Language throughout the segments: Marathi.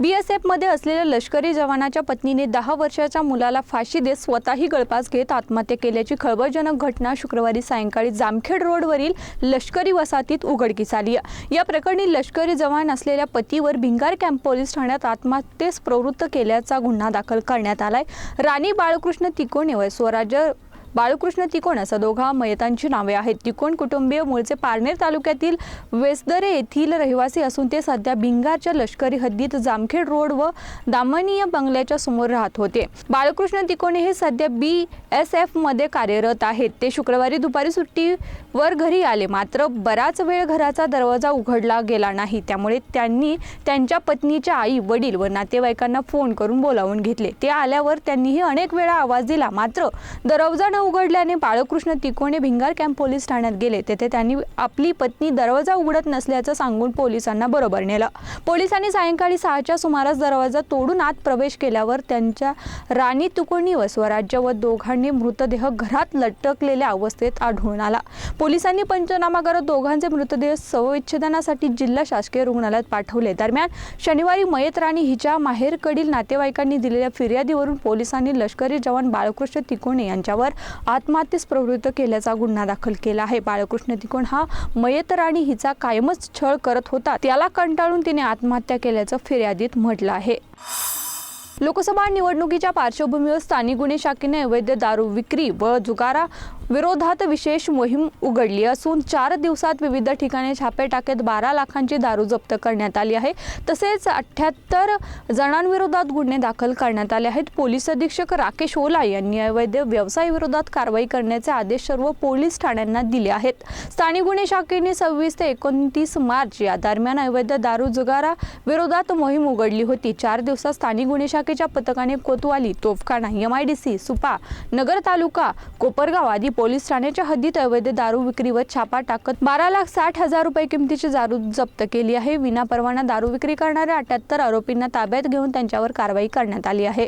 बी एस एफमध्ये असलेल्या लष्करी जवानाच्या पत्नीने दहा वर्षाच्या मुलाला फाशी देत स्वतःही गळपास घेत आत्महत्या केल्याची खळबळजनक घटना शुक्रवारी सायंकाळी जामखेड रोडवरील लष्करी वसाहतीत उघडकीस आली या प्रकरणी लष्करी जवान असलेल्या पतीवर भिंगार कॅम्प पोलीस ठाण्यात आत्महत्येस प्रवृत्त केल्याचा गुन्हा दाखल करण्यात आलाय. राणी बाळकृष्ण तिकोणे व स्वराज्य बाळकृष्ण तिकोण असं दोघा मयतांची नावे आहेत. तिकोण कुटुंबीय मूळचे पारनेर तालुक्यातील वेसदरे येथील रहिवासी असून ते सध्या भिंगारच्या लष्करी हद्दीत जामखेड रोड व दामनीय बंगल्याच्या समोर राहत होते. बाळकृष्ण तिकोणे हे सध्या बी एस एफमध्ये कार्यरत आहेत. ते शुक्रवारी दुपारी सुट्टी वर घरी आले. मात्र बराच वेळ घराचा दरवाजा उघडला गेला नाही. त्यामुळे त्यांनी त्यांच्या पत्नीच्या आई वडील व नातेवाईकांना फोन करून बोलावून घेतले. ते आल्यावर त्यांनीही अनेक वेळा आवाज दिला. मात्र दरवाजा न उघडल्याने बाळकृष्ण तिकोणे भिंगार कॅम्प पोलीस ठाण्यात गेले. तेथे त्यांनी आपली पत्नी दरवाजा उघडत नसल्याचं सांगून पोलिसांना बरोबर नेलं. पोलिसांनी सायंकाळी सहाच्या सुमारास दरवाजा तोडून आत प्रवेश केल्यावर त्यांच्या राणी तुकोणी व स्वराज्य व दोघांनी मृतदेह घरात लटकलेल्या अवस्थेत आढळून आला. पोलिसांनी पंचनामा करत दोघांचे मृतदेह शवविच्छेदनासाठी जिल्हा शासकीय रुग्णालयात पाठवले. दरम्यान शनिवारी मयत राणी हिच्या माहेरकडील नातेवाईकांनी दिलेल्या फिर्यादीवरून पोलिसांनी लष्करी जवान बाळकृष्ण तिकोणे यांच्यावर आत्महत्येस प्रवृत्त केल्याचा गुन्हा दाखल केला आहे. बाळकृष्ण तिकोण हा मयत राणी हिचा कायमच छळ करत होता. त्याला कंटाळून तिने आत्महत्या केल्याचं फिर्यादीत म्हटलं आहे. लोकसभा निवडणुकीच्या पार्श्वभूमीवर स्थानिक गुन्हे शाखेने अवैध दारू विक्री व जुगारा विरोधात विशेष मोहीम उघडली असून चार दिवसात विविध ठिकाणी छापे टाकत बारा लाखांची दारू जप्त करण्यात आली आहे. तसेच अठ्ठ्याहत्तर जणांविरोधात गुन्हे दाखल करण्यात आले आहेत. पोलीस अधीक्षक राकेश ओला यांनी अवैध व्यवसायाविरोधात कारवाई करण्याचे आदेश सर्व पोलीस ठाण्यांना दिले आहेत. स्थानिक गुन्हे शाखेने सव्वीस ते एकोणतीस मार्च या दरम्यान अवैध दारू जुगारा विरोधात मोहीम उघडली होती. चार दिवसात स्थानिक गुन्हे शाखेच्या पथकाने Kotwali Topkhana M I D C Supa Nagar तालुका कोपरगाव आदी पोलीस ठाण्याच्या हद्दीत अवैध दारू विक्रीवर छापा टाकत बारा लाख साठ हजार रुपये किमतीची दारू जप्त केली आहे. विनापरवाना दारू विक्री करणाऱ्या अठ्याहत्तर आरोपींना ताब्यात घेऊन त्यांच्यावर कारवाई करण्यात आली आहे.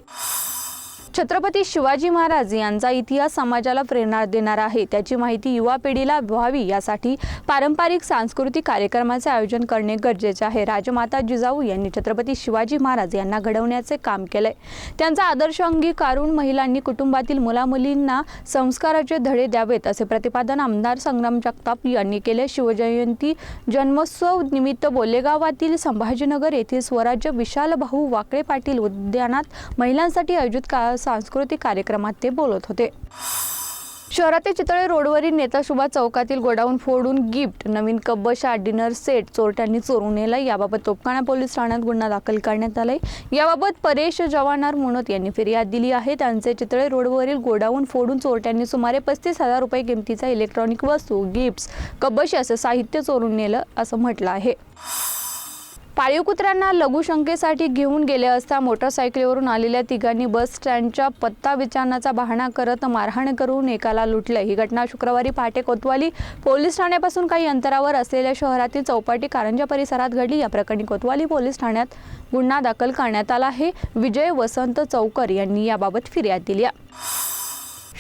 छत्रपती शिवाजी महाराज यांचा इतिहास समाजाला प्रेरणा देणारा आहे. त्याची माहिती युवा पिढीला व्हावी यासाठी पारंपरिक सांस्कृतिक कार्यक्रमाचे आयोजन करणे गरजेचे आहे. राजमाता जिजाऊ यांनी छत्रपती शिवाजी महाराज यांना घडवण्याचे काम केलंय. त्यांचा आदर्श अंगीकारून महिलांनी कुटुंबातील मुलामुलींना संस्काराचे धडे द्यावेत असे प्रतिपादन आमदार संग्राम जगताप यांनी केले. शिवजयंती जन्मोत्सव निमित्त बोलेगावातील संभाजीनगर येथील स्वराज्य विशाल भाऊ वाकळे पाटील उद्यानात महिलांसाठी आयोजित का सांस्कृतिक कार्यक्रमात ते बोलत होते. शहरातील चितळे रोडवरील नेताशुभा चौकातील गोडाऊन फोडून गिफ्ट नवीन कब्बशा डिनर सेट चोरट्यांनी चोरून नेलं. याबाबत तोपखाना पोलीस ठाण्यात गुन्हा दाखल करण्यात आलाय. याबाबत परेश जवानार मुनोत यांनी फिर्याद दिली आहे. त्यांचे चितळे रोडवरील गोडाऊन फोडून चोरट्यांनी सुमारे पस्तीस हजार रुपये किमतीचा इलेक्ट्रॉनिक वस्तू गिफ्ट्स कब्बशी असं साहित्य चोरून नेलं असं म्हटलं आहे. पाळीव कुत्र्यांना लघुशंकेसाठी घेऊन गेले असता मोटरसायकलीवरून आलेल्या तिघांनी बस स्टँडच्या पत्ता विचारण्याचा बहाणा करत मारहाण करून एकाला लुटलं. ही घटना शुक्रवारी पहाटे कोतवाली पोलीस ठाण्यापासून काही अंतरावर असलेल्या शहरातील चौपाटी कारंजा परिसरात घडली. या प्रकरणी कोतवाली पोलीस ठाण्यात गुन्हा दाखल करण्यात आला आहे. विजय वसंत चौकर यांनी याबाबत फिर्याद दिली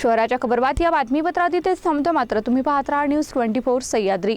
शहराच्या खबरबात या बातमीपत्रात इथेच थांबतो. मात्र तुम्ही पाहत राहा न्यूज ट्वेंटी फोर सह्याद्री.